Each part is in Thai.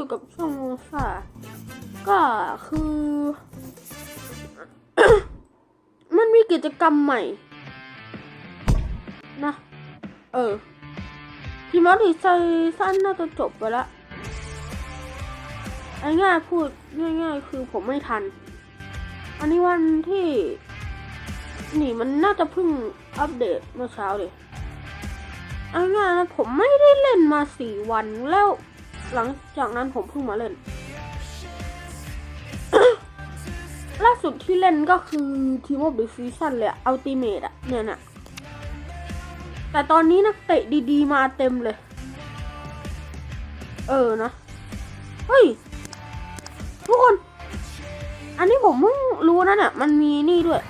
อยู่กับช่องโมซ่าก็คือ มันมีกิจกรรมใหม่ นะ เออทีมอติไซสั้นน่าจะจบไปแล้วไอ้ง่ายพูดง่าย ๆ คือผมไม่ทัน อันนี้วันที่ นี่มันน่าจะเพิ่งอัปเดตเมื่อเช้าเลยเอันง่ายนะผมไม่ได้เล่นมาสี่วันแล้ว หลังจากนั้นผมเพิ่งมาเล่น ล่าสุดที่เล่นก็คือทีมอ f ด e ซีซั่นเลยอัลติเมทอะเนี่ยน่ะแต่ตอนนี้นักเตะดีๆ มาเต็มเลย เออนะ เฮ้ย ทุกคน อันนี้ผมเพิ่งรู้นะเนี่ยมันมีนี่ด้วย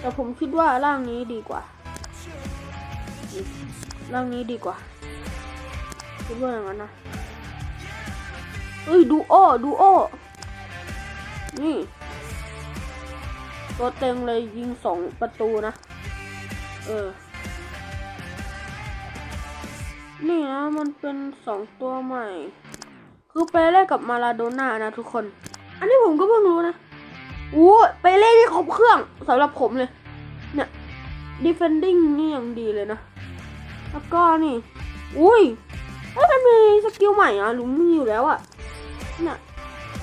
แต่ผมคิดว่าร่างนี้ดีกว่า ร่างนี้ดีกว่าคิดว่าอย่างนั้นนะเฮ้ยดูโอดูโอนี่ตัวเต็งเลยยิงสองประตูนะ เออ นี่นะมันเป็นสองตัวใหม่ คือเปเล่กับมาลาโดน่านะทุกคน อันนี้ผมก็เพิ่งรู้นะอู้เปเล่ที่ครบเครื่องสำหรับผมเลย เนี่ย defending นี่ยังดีเลยนะ แล้วก็นี่ อุ้ยเอ้ยมันมีสกิลใหม่อะหลุมมีอยู่แล้วอะเนี่ย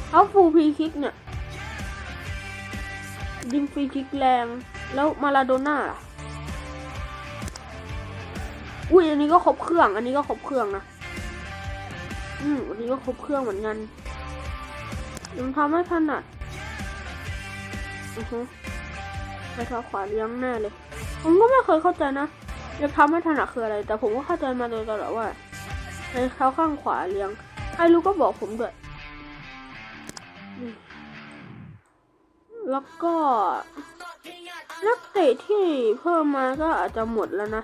เขาฟูลพีคิกเนี่ยยิงฟรีคิกแรง แล้วมาลาโดน่าอุ้ยอันนี้ก็ครบเครื่อง อันนี้ก็ครบเครื่องนะ อืมอันนี้ก็ครบเครื่องเหมือนกันยังทำไม่ถนัดอือฮึไปท้าขวาเลี้ยงแน่เลย ผมก็ไม่เคยเข้าใจนะ จะทำไม่ถนัดคืออะไร แต่ผมก็เข้าใจมาโดยตลอดว่าในเท้าข้างขวาเลี้ยงใครรู้ก็บอกผมด้วย แล้วก็ นักเตะที่เพิ่มมาก็อาจจะหมดแล้วนะ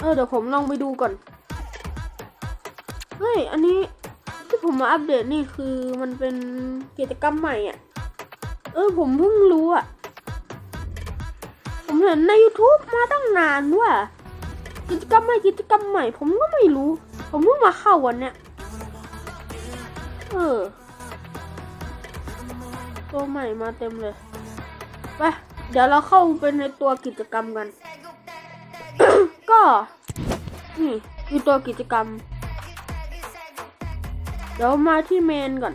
เออเดี๋ยวผมลองไปดูก่อน เฮ้ย อันนี้ที่ผมมาอัปเดตนี่คือมันเป็นกิจกรรมใหม่อะ เออผมเพิ่งรู้อะ เห็นใน YouTube มาตั้งนานว่ากิจกรรมใหม่กิจกรรมใหม่ ผมก็ไม่รู้ ผมเพิ่งมาเข้าวันเนี้ยเออตัวใหม่มาเต็มเลยไปเดี๋ยวเราเข้าไปในตัวกิจกรรมกัน ก็นี่คือตัวกิจกรรม เดี๋ยวมาที่เมนก่อน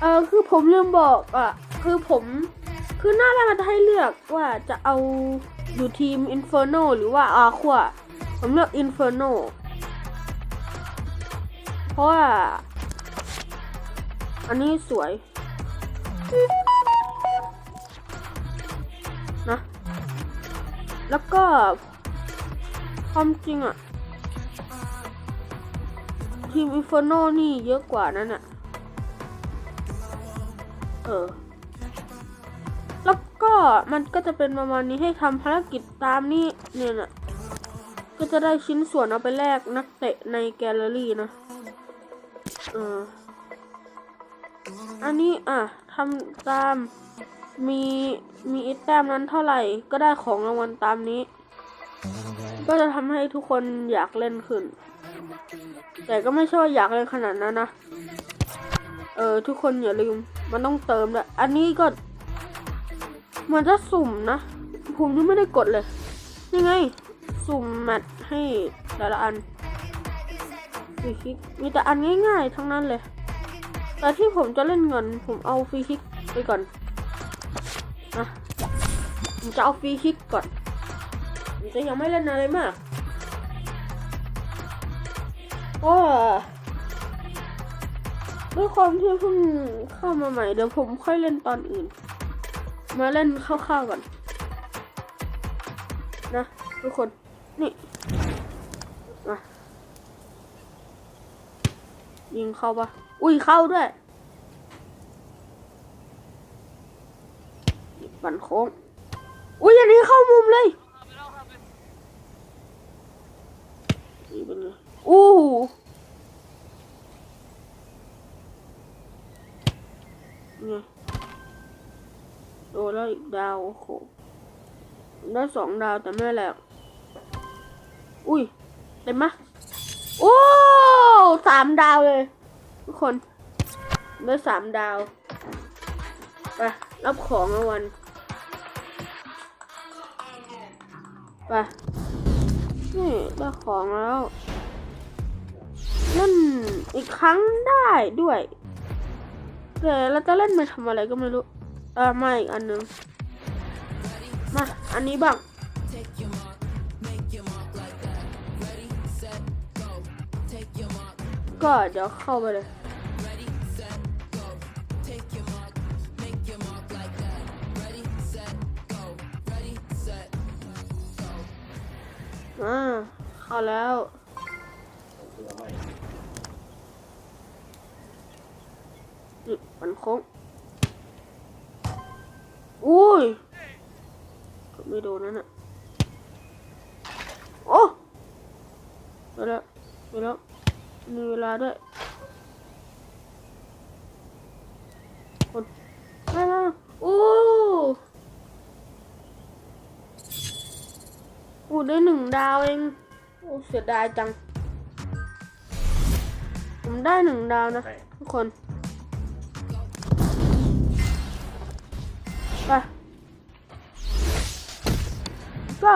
เออคือผมลืมบอกอะ คือผม คือหน้าแรกมันจะให้เลือกว่าจะเอาอยู่ทีม Inferno หรือว่าอาควาผมเลือก Inferno เพราะว่า อันนี้สวย นะ แล้วก็ความจริงอะทีม Inferno นี่เยอะกว่านั้นอะเออ มันก็จะเป็นประมาณนี้ให้ทำภารกิจตามนี้เนี่ยนะก็จะได้ชิ้นส่วนเอาไปแลกนักเตะในแกลเลอรี่นะเอออันนี้อะทำตามมีมีอีแต้มนั้นเท่าไหร่ก็ได้ของรางวัลตามนี้ ก็จะทำให้ทุกคนอยากเล่นขึ้น แต่ก็ไม่ใช่ว่าอยากเล่นขนาดนั้นนะ เออทุกคนอย่าลืมมันต้องเติมด้วอันนี้ก็ มันจะสุ่มนะ ผมยังไม่ได้กดเลย ยังไง สุ่มแมทให้แต่ละอันฟรีคิก มีแต่อันง่ายๆ ทั้งนั้นเลย แต่ที่ผมจะเล่นเงิน ผมเอาฟรีคิกไปก่อนนะผมจะเอาฟรีคิกก่อนผมจะยังไม่เล่นอะไรมากเพราะด้วยความที่เพิ่งเข้ามาใหม่เดี๋ยวผมค่อยเล่นตอนอื่น มาเล่นคร่าวๆก่อน นะทุกคน นี่มายิงเข้าปะอุ้ยเข้าด้วยบันโค้ง อุ้ยอันนี้เข้ามุมเลยนี่เป็นไงอู้หูไง โดนแล้วอีกดาวโอ้โหได้สองดาวแต่ไม่แหลกอุ้ยเต็มมะโอ้สามดาวเลย ทุกคนได้สามดาว ไปรับของรางวัลไปนี่ได้ของแล้ว เล่นอีกครั้งได้ด้วย แต่เราจะเล่นไปทำอะไรก็ไม่รู้ ออมาอีกอันหนึง มา อันนี้บ้างก็เดี๋ยวเข้าไปเลยอ่าเข้าแล้วมันโค้ง อุ้ยเกือบไม่โดนนั่นน่ะโอ้ไปแล้วไปแล้วมีเวลาด้วยคนมามาโอ้โอ้ได้หนึ่งดาวเองโอ้เสียดายจัง ผมได้หนึ่งดาวนะทุกคน ไปก็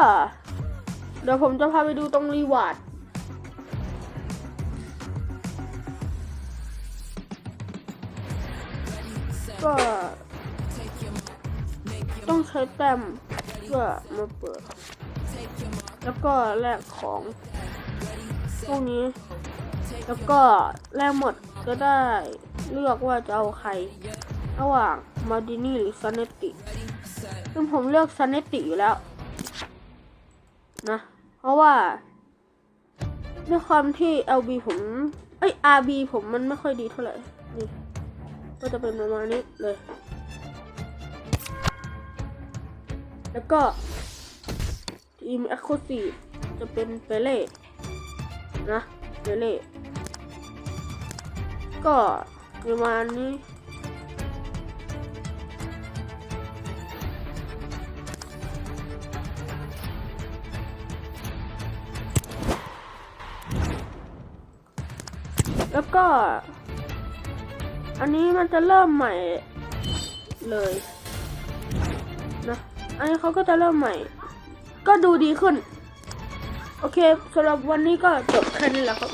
เดี๋ยวผมจะพาไปดูตรงรีวาร์ดก็ต้องใช้แต้มเพื่อมาเปิด แล้วก็แลกของพวกนี้ แล้วก็แลกหมดก็ได้เลือกว่าจะเอาใคร ระหว่างมาดินี่หรือซันเนติซึ่งผมเลือกซันเนติอยู่แล้ว นะ เพราะว่าด้วยความที่ LB ผมเอ้ย RB ผมมันไม่ค่อยดีเท่าไหร่ นี่ ก็จะเป็นประมาณนี้เลย แล้วก็ทีม e x c l u s i v e จะเป็นเปเล่นะเปเล่ก็ประมาณนี้ แล้วก็ อันนี้มันจะเริ่มใหม่เลยนะอันนี้เขาก็จะเริ่มใหม่ ก็ดูดีขึ้น โอเคสำหรับวันนี้ก็จบแค่นี้แหละครับ